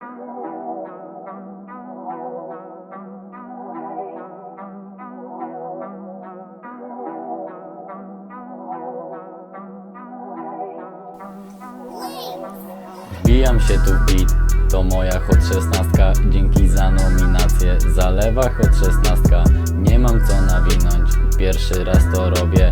Wbijam się tu w beat, to moja hot 16 Dzięki za nominację, zalewa hot 16 Nie mam co nawinąć, pierwszy raz to robię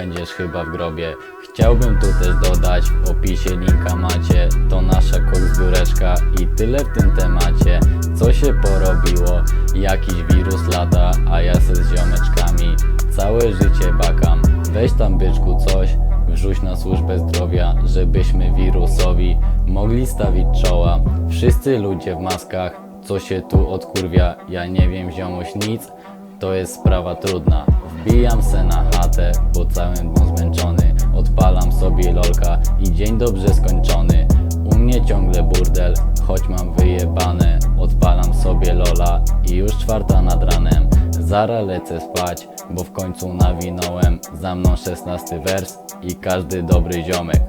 będziesz chyba w grobie Chciałbym tu też dodać, w opisie linka macie To nasza zbióreczka i tyle w tym temacie Co się porobiło, jakiś wirus lata A ja se z ziomeczkami całe życie bakam Weź tam byczku coś, Wrzuć na służbę zdrowia, żebyśmy wirusowi mogli stawić czoła. Wszyscy ludzie w maskach, co się tu odkurwia, ja nie wiem ziomuś nic, to jest sprawa trudna. Wbijam se na chatę, bo całym dniem zmęczony, odpalam sobie lolka i dzień dobrze skończony. U mnie ciągle burdel, choć mam wyjebane, odpalam sobie lola i już czwarta nad ranem. Zara lecę spać, bo w końcu nawinąłem. Za mną szesnasty wers i każdy dobry ziomek.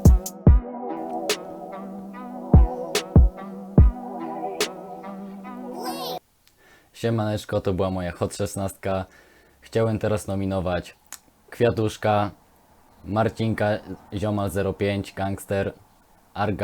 Siemaneczko, to była moja hot 16 Chciałem teraz nominować Kwiatuszka, Marcinka, Ziomal 05, Gangster, Arga